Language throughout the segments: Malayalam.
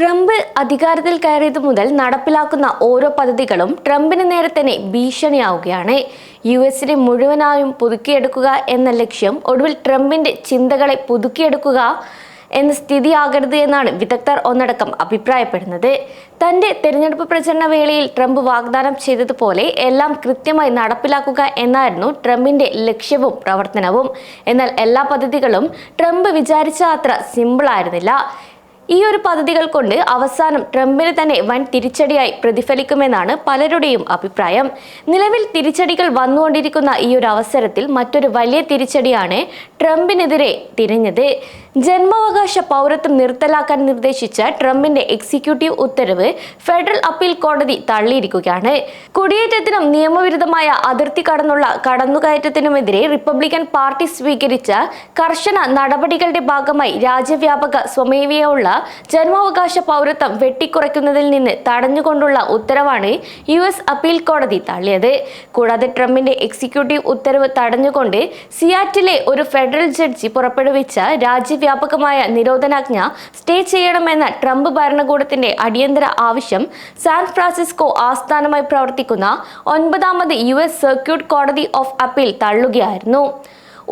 ട്രംപ് അധികാരത്തിൽ കയറിയത് മുതൽ നടപ്പിലാക്കുന്ന ഓരോ പദ്ധതികളും ട്രംപിന് നേരെ തന്നെ ഭീഷണിയാവുകയാണ്. യു എസിനെ മുഴുവനായും പുതുക്കിയെടുക്കുക എന്ന ലക്ഷ്യം ഒടുവിൽ ട്രംപിന്റെ ചിന്തകളെ പുതുക്കിയെടുക്കുക എന്ന സ്ഥിതിയാകരുത് എന്നാണ് വിദഗ്ധർ ഒന്നടക്കം അഭിപ്രായപ്പെടുന്നത്. തന്റെ തെരഞ്ഞെടുപ്പ് പ്രചരണ വേളയിൽ ട്രംപ് വാഗ്ദാനം ചെയ്തതുപോലെ എല്ലാം കൃത്യമായി നടപ്പിലാക്കുക എന്നായിരുന്നു ട്രംപിന്റെ ലക്ഷ്യവും പ്രവർത്തനവും. എന്നാൽ എല്ലാ പദ്ധതികളും ട്രംപ് വിചാരിച്ച അത്ര സിമ്പിൾ ആയിരുന്നില്ല. ഈ ഒരു പദ്ധതികൾ കൊണ്ട് അവസാനം ട്രംപിന് തന്നെ വൻ തിരിച്ചടിയായി പ്രതിഫലിക്കുമെന്നാണ് പലരുടെയും അഭിപ്രായം. നിലവിൽ തിരിച്ചടികൾ വന്നുകൊണ്ടിരിക്കുന്ന ഈ ഒരു അവസരത്തിൽ മറ്റൊരു വലിയ തിരിച്ചടിയാണ് ട്രംപിനെതിരെ തിരിഞ്ഞത്. ജന്മാവകാശ പൗരത്വം നിർത്തലാക്കാൻ നിർദ്ദേശിച്ച ട്രംപിന്റെ എക്സിക്യൂട്ടീവ് ഉത്തരവ് ഫെഡറൽ അപ്പീൽ കോടതി തള്ളിയിരിക്കുകയാണ്. കുടിയേറ്റത്തിനും നിയമവിരുദ്ധമായ അതിർത്തി കടന്നുള്ള കടന്നുകയറ്റത്തിനുമെതിരെ റിപ്പബ്ലിക്കൻ പാർട്ടി സ്വീകരിച്ച കർശന നടപടികളുടെ ഭാഗമായി രാജ്യവ്യാപക സ്വമേവയുള്ള ജന്മാവകാശ പൗരത്വം വെട്ടിക്കുറയ്ക്കുന്നതിൽ നിന്ന് തടഞ്ഞുകൊണ്ടുള്ള ഉത്തരവാണ് യു എസ് അപ്പീൽ കോടതി തള്ളിയത്. കൂടാതെ ട്രംപിന്റെ എക്സിക്യൂട്ടീവ് ഉത്തരവ് തടഞ്ഞുകൊണ്ട് സിയാറ്റിലെ ഒരു ഫെഡറൽ ജഡ്ജി പുറപ്പെടുവിച്ച രാജ്യവ്യാപകമായ നിരോധനാജ്ഞ സ്റ്റേ ചെയ്യണമെന്ന ട്രംപ് ഭരണകൂടത്തിന്റെ അടിയന്തര ആവശ്യം സാൻ ഫ്രാൻസിസ്കോ ആസ്ഥാനമായി പ്രവർത്തിക്കുന്ന ഒൻപതാമത് യു എസ് സർക്യൂട്ട് കോടതി ഓഫ് അപ്പീൽ തള്ളുകയായിരുന്നു.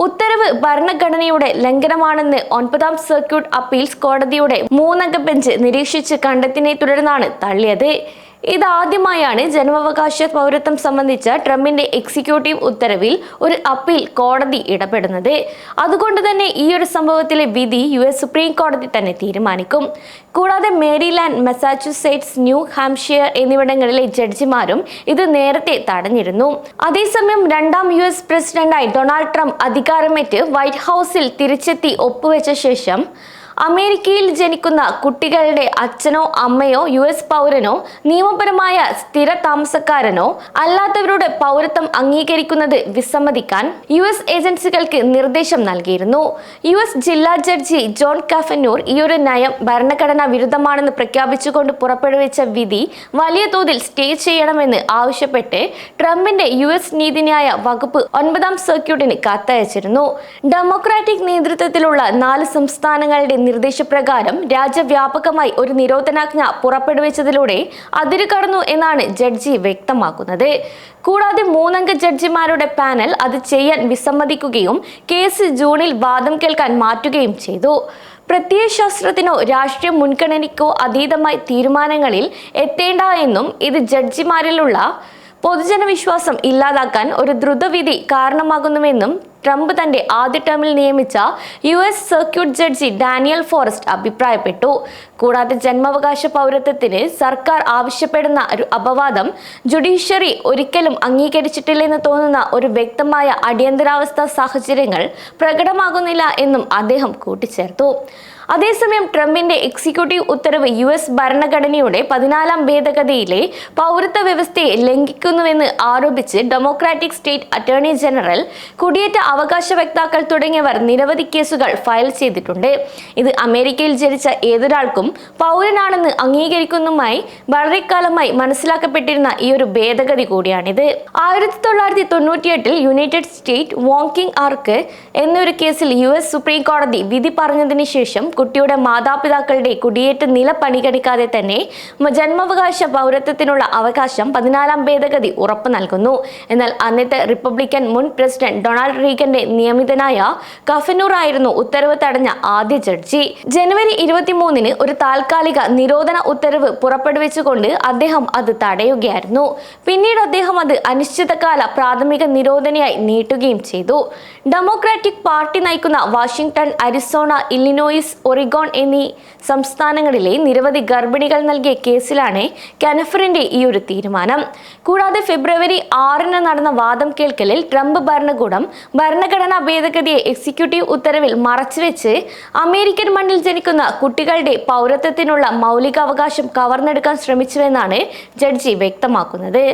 ഉത്തരവ് ഭരണഘടനയുടെ ലംഘനമാണെന്ന് ഒൻപതാം സർക്യൂട്ട് അപ്പീൽസ് കോടതിയുടെ മൂന്നംഗ ബെഞ്ച് നിരീക്ഷിച്ച് കണ്ടെത്തിനെ തുടർന്നാണ് തള്ളിയത്. ഇതാദ്യമായാണ് ജന്മാവകാശ പൗരത്വം സംബന്ധിച്ച ട്രംപിന്റെ എക്സിക്യൂട്ടീവ് ഉത്തരവിൽ ഒരു അപ്പീൽ കോടതി ഇടപെടുന്നത്. അതുകൊണ്ട് തന്നെ ഈ ഒരു സംഭവത്തിലെ വിധി യു എസ് സുപ്രീം കോടതി തന്നെ തീരുമാനിക്കും. കൂടാതെ മേരിലാൻഡ് മെസാച്യുസെറ്റ്സ് ന്യൂ ഹാംഷിയർ എന്നിവിടങ്ങളിലെ ജഡ്ജിമാരും ഇത് നേരത്തെ തടഞ്ഞിരുന്നു. അതേസമയം രണ്ടാം യു എസ് പ്രസിഡന്റായി ഡൊണാൾഡ് ട്രംപ് അധികാരമേറ്റ് വൈറ്റ് ഹൗസിൽ തിരിച്ചെത്തി ഒപ്പുവെച്ച ശേഷം അമേരിക്കയിൽ ജനിക്കുന്ന കുട്ടികളുടെ അച്ഛനോ അമ്മയോ യു എസ് പൗരനോ നിയമപരമായ സ്ഥിര താമസക്കാരനോ അല്ലാത്തവരുടെ പൗരത്വം അംഗീകരിക്കുന്നത് വിസമ്മതിക്കാൻ യു എസ് ഏജൻസികൾക്ക് നിർദ്ദേശം നൽകിയിരുന്നു. യു എസ് ജില്ലാ ജഡ്ജി ജോൺ കഫന്നൂർ ഈയൊരു നയം ഭരണഘടനാ വിരുദ്ധമാണെന്ന് പ്രഖ്യാപിച്ചുകൊണ്ട് പുറപ്പെടുവിച്ച വിധി വലിയ തോതിൽ സ്റ്റേ ചെയ്യണമെന്ന് ആവശ്യപ്പെട്ട് ട്രംപിന്റെ യു എസ് നീതിന്യായ വകുപ്പ് ഒൻപതാം സർക്യൂട്ടിന് കത്തയച്ചിരുന്നു. ഡെമോക്രാറ്റിക് നേതൃത്വത്തിലുള്ള നാല് സംസ്ഥാനങ്ങളുടെ നിർദ്ദേശപ്രകാരം രാജ്യവ്യാപകമായി ഒരു നിരോധനാജ്ഞ പുറപ്പെടുവിച്ചതിലൂടെ അതിരു കടന്നു എന്നാണ് ജഡ്ജി വ്യക്തമാക്കുന്നത്. കൂടാതെ മൂന്നംഗ ജഡ്ജിമാരുടെ പാനൽ അത് ചെയ്യാൻ വിസമ്മതിക്കുകയും കേസ് ജൂണിൽ വാദം കേൾക്കാൻ മാറ്റുകയും ചെയ്തു. പ്രത്യയശാസ്ത്രത്തിനോ രാഷ്ട്രീയ മുൻഗണനയ്ക്കോ അതീതമായി തീരുമാനങ്ങളിൽ എത്തേണ്ട എന്നും ഇത് ജഡ്ജിമാരിലുള്ള പൊതുജനവിശ്വാസം ഇല്ലാതാക്കാൻ ഒരു ദ്രുതവിധി കാരണമാകുന്നുവെന്നും ട്രംപ് തന്റെ ആദ്യ ടേമിൽ നിയമിച്ച U S circuit judge Danielle Forrest അഭിപ്രായപ്പെട്ടു. കൂടാതെ ജന്മാവകാശ പൗരത്വത്തിന് സർക്കാർ ആവശ്യപ്പെടുന്ന ഒരു അപവാദം ജുഡീഷ്യറി ഒരിക്കലും അംഗീകരിച്ചിട്ടില്ലെന്ന് തോന്നുന്ന ഒരു വ്യക്തമായ അടിയന്തരാവസ്ഥ സാഹചര്യങ്ങൾ പ്രകടമാകുന്നില്ല എന്നും അദ്ദേഹം കൂട്ടിച്ചേർത്തു. അതേസമയം ട്രംപിന്റെ എക്സിക്യൂട്ടീവ് ഉത്തരവ് യു എസ് ഭരണഘടനയുടെ പതിനാലാം ഭേദഗതിയിലെ പൗരത്വ വ്യവസ്ഥയെ ലംഘിക്കുന്നുവെന്ന് ആരോപിച്ച് ഡെമോക്രാറ്റിക് സ്റ്റേറ്റ് അറ്റോർണി ജനറൽ കുടിയേറ്റ അവകാശ വക്താക്കൾ തുടങ്ങിയവർ നിരവധി കേസുകൾ ഫയൽ ചെയ്തിട്ടുണ്ട്. ഇത് അമേരിക്കയിൽ ജനിച്ച ഏതൊരാൾക്കും പൗരനാണെന്ന് അംഗീകരിക്കുന്നതുമായി വളരെക്കാലമായി മനസ്സിലാക്കപ്പെട്ടിരുന്ന ഈ ഒരു ഭേദഗതി കൂടിയാണിത്. ആയിരത്തി തൊള്ളായിരത്തി തൊണ്ണൂറ്റിയെട്ടിൽ യുണൈറ്റഡ് സ്റ്റേറ്റ് വോങ്കിങ് ആർക്ക് എന്നൊരു കേസിൽ യു എസ് സുപ്രീം കോടതി വിധി പറഞ്ഞതിന് ശേഷം കുട്ടിയുടെ മാതാപിതാക്കളുടെ കുടിയേറ്റ നില പരിഗണിക്കാതെ തന്നെ ജന്മാവകാശ പൗരത്വത്തിനുള്ള അവകാശം പതിനാലാം ഭേദഗതി ഉറപ്പു നൽകുന്നു. എന്നാൽ അന്നത്തെ റിപ്പബ്ലിക്കൻ മുൻ പ്രസിഡന്റ് ഡൊണാൾഡ് റീഗന്റെ നിയമിതനായ കഫനൂർ ആയിരുന്നു ഉത്തരവ് തടഞ്ഞ ആദ്യ ജഡ്ജി. ജനുവരി ഇരുപത്തിമൂന്നിന് ഒരു താൽക്കാലിക നിരോധന ഉത്തരവ് പുറപ്പെടുവിച്ചുകൊണ്ട് അദ്ദേഹം അത് തടയുകയായിരുന്നു. പിന്നീട് അദ്ദേഹം അത് അനിശ്ചിതകാല പ്രാഥമിക നിരോധനയായി നീട്ടുകയും ചെയ്തു. ഡെമോക്രാറ്റിക് പാർട്ടി നയിക്കുന്ന വാഷിംഗ്ടൺ അരിസോണ ഇല്ലിനോയിസ് ഒറിഗോൺ എന്നീ സംസ്ഥാനങ്ങളിലെ നിരവധി ഗർഭിണികൾ നൽകിയ കേസിലാണ് കനഫറിന്റെ ഈ ഒരു തീരുമാനം. കൂടാതെ ഫെബ്രുവരി ആറിന് നടന്ന വാദം കേൾക്കലിൽ ട്രംപ് ഭരണകൂടം ഭരണഘടനാ ഭേദഗതിയെ എക്സിക്യൂട്ടീവ് ഉത്തരവിൽ മറച്ചുവെച്ച് അമേരിക്കൻ മണ്ണിൽ ജനിക്കുന്ന കുട്ടികളുടെ പൗരത്വത്തിനുള്ള മൗലികാവകാശം കവർന്നെടുക്കാൻ ശ്രമിച്ചുവെന്നാണ് ജഡ്ജി വ്യക്തമാക്കുന്നത്.